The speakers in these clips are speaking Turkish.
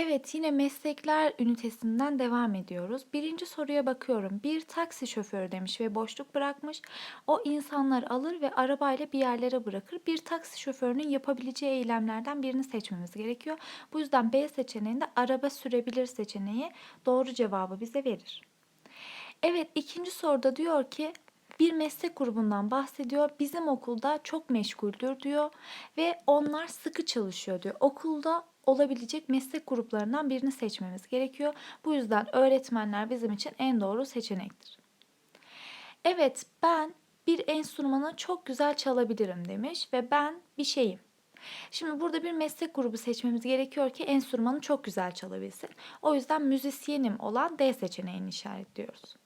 Evet, yine meslekler ünitesinden devam ediyoruz. Birinci soruya bakıyorum. Bir taksi şoförü demiş ve boşluk bırakmış. O insanları alır ve arabayla bir yerlere bırakır. Bir taksi şoförünün yapabileceği eylemlerden birini seçmemiz gerekiyor. Bu yüzden B seçeneğinde araba sürebilir seçeneği doğru cevabı bize verir. Evet, ikinci soruda diyor ki bir meslek grubundan bahsediyor. Bizim okulda çok meşguldür diyor ve onlar sıkı çalışıyor diyor. Okulda olabilecek meslek gruplarından birini seçmemiz gerekiyor. Bu yüzden öğretmenler bizim için en doğru seçenektir. Evet, ben bir enstrümanı çok güzel çalabilirim demiş ve ben bir şeyim. Şimdi burada bir meslek grubu seçmemiz gerekiyor ki enstrümanı çok güzel çalabilsin. O yüzden müzisyenim olan D seçeneğini işaretliyoruz.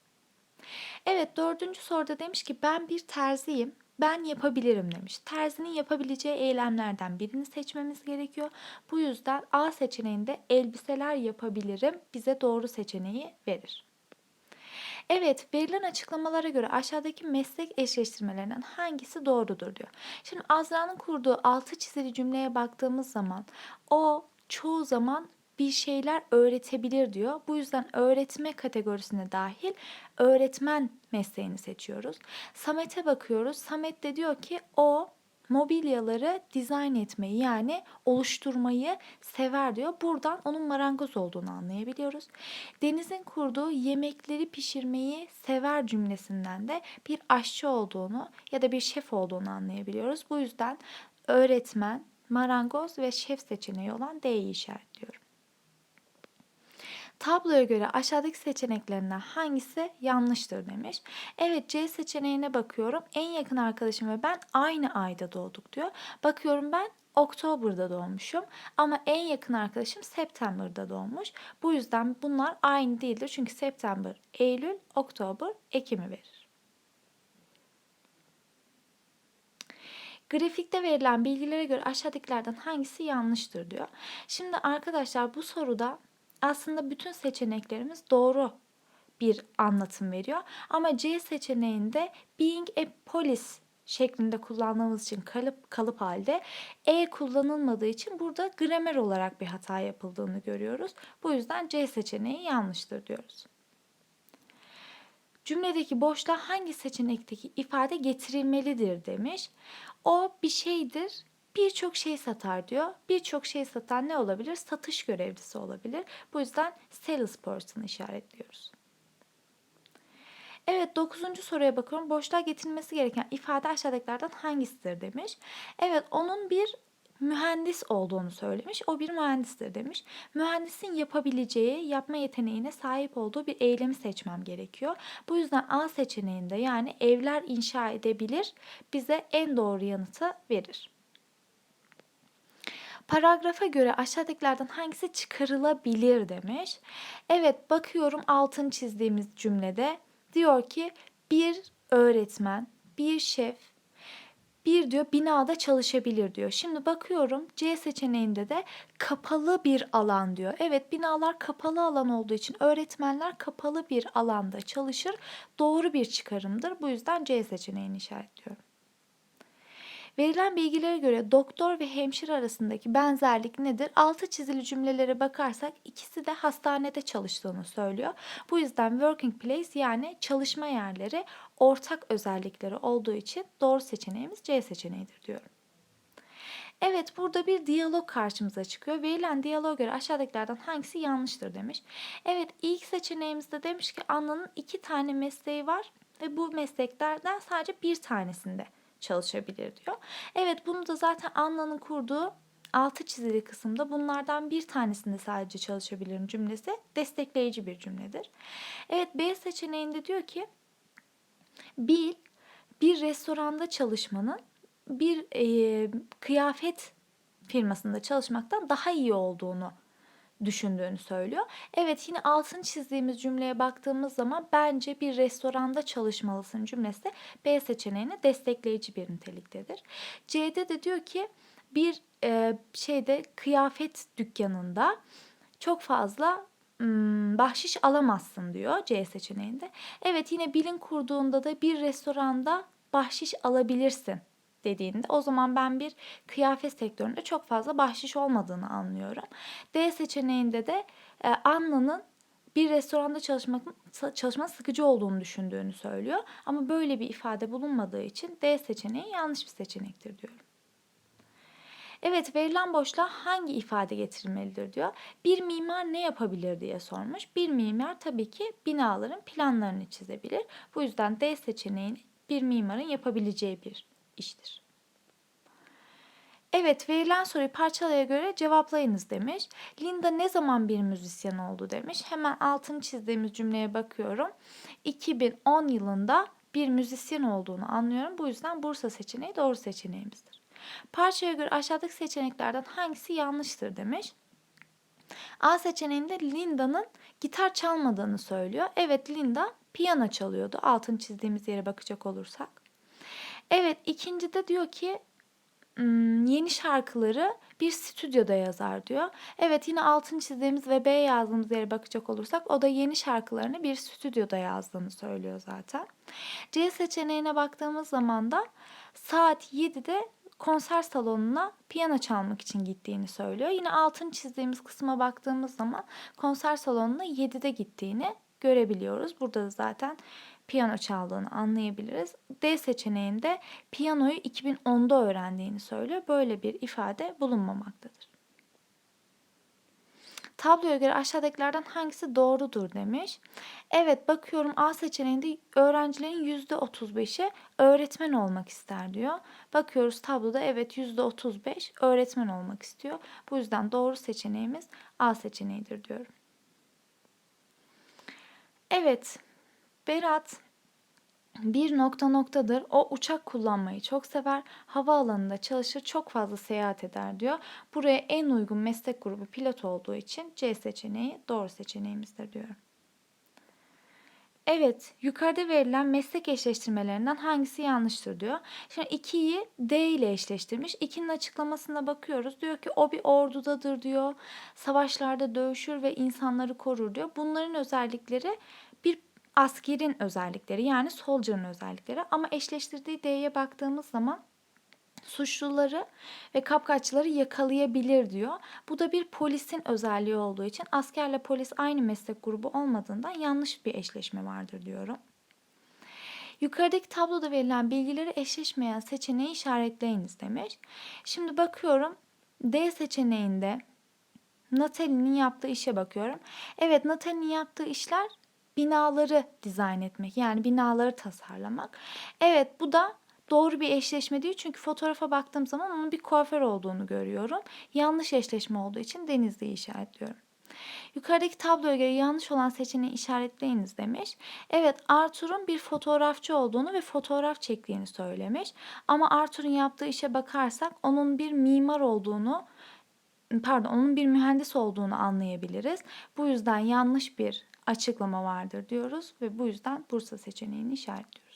Evet dördüncü soruda demiş ki ben bir terziyim. Ben yapabilirim demiş. Terzinin yapabileceği eylemlerden birini seçmemiz gerekiyor. Bu yüzden A seçeneğinde elbiseler yapabilirim bize doğru seçeneği verir. Evet, verilen açıklamalara göre aşağıdaki meslek eşleştirmelerinden hangisi doğrudur diyor. Şimdi Azra'nın kurduğu altı çizili cümleye baktığımız zaman o çoğu zaman bir şeyler öğretebilir diyor. Bu yüzden öğretme kategorisine dahil öğretmen mesleğini seçiyoruz. Samet'e bakıyoruz. Samet de diyor ki o mobilyaları dizayn etmeyi yani oluşturmayı sever diyor. Buradan onun marangoz olduğunu anlayabiliyoruz. Deniz'in kurduğu yemekleri pişirmeyi sever cümlesinden de bir aşçı olduğunu ya da bir şef olduğunu anlayabiliyoruz. Bu yüzden öğretmen, marangoz ve şef seçeneği olan D'yi işaretliyorum. Tabloya göre aşağıdaki seçeneklerinden hangisi yanlıştır demiş. Evet C seçeneğine bakıyorum. En yakın arkadaşım ve ben aynı ayda doğduk diyor. Bakıyorum ben Oktober'da doğmuşum ama en yakın arkadaşım September'da doğmuş. Bu yüzden bunlar aynı değildir. Çünkü September Eylül, Oktober Ekim'i verir. Grafikte verilen bilgilere göre aşağıdakilerden hangisi yanlıştır diyor. Şimdi arkadaşlar bu soruda aslında bütün seçeneklerimiz doğru bir anlatım veriyor. Ama C seçeneğinde being a police şeklinde kullandığımız için kalıp kalıp halde e kullanılmadığı için burada gramer olarak bir hata yapıldığını görüyoruz. Bu yüzden C seçeneği yanlıştır diyoruz. Cümledeki boşluğa hangi seçenekteki ifade getirilmelidir demiş. O bir şeydir birçok şey satar diyor. Birçok şey satan ne olabilir? Satış görevlisi olabilir. Bu yüzden salesperson işaretliyoruz. Evet dokuzuncu soruya bakıyorum. Boşluğa getirilmesi gereken ifade aşağıdakilerden hangisidir demiş. Evet onun bir mühendis olduğunu söylemiş. O bir mühendistir demiş. Mühendisin yapabileceği, yapma yeteneğine sahip olduğu bir eylemi seçmem gerekiyor. Bu yüzden A seçeneğinde yani evler inşa edebilir bize en doğru yanıtı verir. Paragrafa göre aşağıdakilerden hangisi çıkarılabilir demiş. Evet bakıyorum altın çizdiğimiz cümlede diyor ki bir öğretmen, bir şef, bir diyor binada çalışabilir diyor. Şimdi bakıyorum C seçeneğinde de kapalı bir alan diyor. Evet binalar kapalı alan olduğu için öğretmenler kapalı bir alanda çalışır. Doğru bir çıkarımdır. Bu yüzden C seçeneğini işaretliyorum. Verilen bilgilere göre doktor ve hemşire arasındaki benzerlik nedir? Altı çizili cümlelere bakarsak ikisi de hastanede çalıştığını söylüyor. Bu yüzden working place yani çalışma yerleri ortak özellikleri olduğu için doğru seçeneğimiz C seçeneğidir diyorum. Evet burada bir diyalog karşımıza çıkıyor. Verilen diyaloğa göre aşağıdakilerden hangisi yanlıştır demiş. Evet ilk seçeneğimizde demiş ki Anna'nın iki tane mesleği var ve bu mesleklerden sadece bir tanesinde çalışabilir diyor. Evet bunu da zaten Anna'nın kurduğu altı çizili kısımda bunlardan bir tanesinde sadece çalışabilirim cümlesi destekleyici bir cümledir. Evet B seçeneğinde diyor ki Bill bir restoranda çalışmanın bir e, kıyafet firmasında çalışmaktan daha iyi olduğunu düşündüğünü söylüyor. Evet yine altını çizdiğimiz cümleye baktığımız zaman bence bir restoranda çalışmalısın cümlesi B seçeneğini destekleyici bir niteliktedir. C'de de diyor ki bir e, şeyde kıyafet dükkanında çok fazla bahşiş alamazsın diyor C seçeneğinde. Evet yine bilin kurduğunda da bir restoranda bahşiş alabilirsin dediğinde o zaman ben bir kıyafet sektöründe çok fazla bahşiş olmadığını anlıyorum. D seçeneğinde de e, Anna'nın bir restoranda çalışmak çalışmanın sıkıcı olduğunu düşündüğünü söylüyor. Ama böyle bir ifade bulunmadığı için D seçeneği yanlış bir seçenektir diyorum. Evet verilen boşluğa hangi ifade getirilmelidir diyor. Bir mimar ne yapabilir diye sormuş. Bir mimar tabii ki binaların planlarını çizebilir. Bu yüzden D seçeneğini bir mimarın yapabileceği bir iştir. Evet verilen soruyu parçalaya göre cevaplayınız demiş. Linda ne zaman bir müzisyen oldu demiş. Hemen altını çizdiğimiz cümleye bakıyorum. 2010 yılında bir müzisyen olduğunu anlıyorum. Bu yüzden Bursa seçeneği doğru seçeneğimizdir. Parçaya göre aşağıdaki seçeneklerden hangisi yanlıştır demiş. A seçeneğinde Linda'nın gitar çalmadığını söylüyor. Evet Linda piyano çalıyordu. Altın çizdiğimiz yere bakacak olursak. Evet ikincide diyor ki hmm, yeni şarkıları bir stüdyoda yazar diyor. Evet yine altın çizdiğimiz ve B yazdığımız yere bakacak olursak o da yeni şarkılarını bir stüdyoda yazdığını söylüyor zaten. C seçeneğine baktığımız zaman da saat 7'de konser salonuna piyano çalmak için gittiğini söylüyor. Yine altın çizdiğimiz kısma baktığımız zaman konser salonuna 7'de gittiğini görebiliyoruz. Burada da zaten piyano çaldığını anlayabiliriz. D seçeneğinde piyanoyu 2010'da öğrendiğini söylüyor. Böyle bir ifade bulunmamaktadır. Tabloya göre aşağıdakilerden hangisi doğrudur demiş. Evet bakıyorum A seçeneğinde öğrencilerin %35'i öğretmen olmak ister diyor. Bakıyoruz tabloda evet %35 öğretmen olmak istiyor. Bu yüzden doğru seçeneğimiz A seçeneğidir diyorum. Evet Berat bir nokta noktadır. O uçak kullanmayı çok sever. Havaalanında çalışır, çok fazla seyahat eder diyor. Buraya en uygun meslek grubu pilot olduğu için C seçeneği doğru seçeneğimizdir diyorum. Evet, yukarıda verilen meslek eşleştirmelerinden hangisi yanlıştır diyor. Şimdi 2'yi D ile eşleştirmiş. 2'nin açıklamasına bakıyoruz. Diyor ki o bir ordudadır diyor. Savaşlarda dövüşür ve insanları korur diyor. Bunların özellikleri bir askerin özellikleri yani soldier'ın özellikleri ama eşleştirdiği D'ye baktığımız zaman suçluları ve kapkaççıları yakalayabilir diyor. Bu da bir polisin özelliği olduğu için askerle polis aynı meslek grubu olmadığından yanlış bir eşleşme vardır diyorum. Yukarıdaki tabloda verilen bilgileri eşleşmeyen seçeneği işaretleyiniz demiş. Şimdi bakıyorum D seçeneğinde Natalie'nin yaptığı işe bakıyorum. Evet Natalie'nin yaptığı işler binaları dizayn etmek yani binaları tasarlamak. Evet bu da doğru bir eşleşme değil çünkü fotoğrafa baktığım zaman onun bir kuaför olduğunu görüyorum. Yanlış eşleşme olduğu için Denizli'yi işaretliyorum. Yukarıdaki tabloya göre yanlış olan seçeneği işaretleyiniz demiş. Evet Arthur'un bir fotoğrafçı olduğunu ve fotoğraf çektiğini söylemiş. Ama Arthur'un yaptığı işe bakarsak onun bir mimar olduğunu pardon onun bir mühendis olduğunu anlayabiliriz. Bu yüzden yanlış bir açıklama vardır diyoruz ve bu yüzden Bursa seçeneğini işaretliyoruz.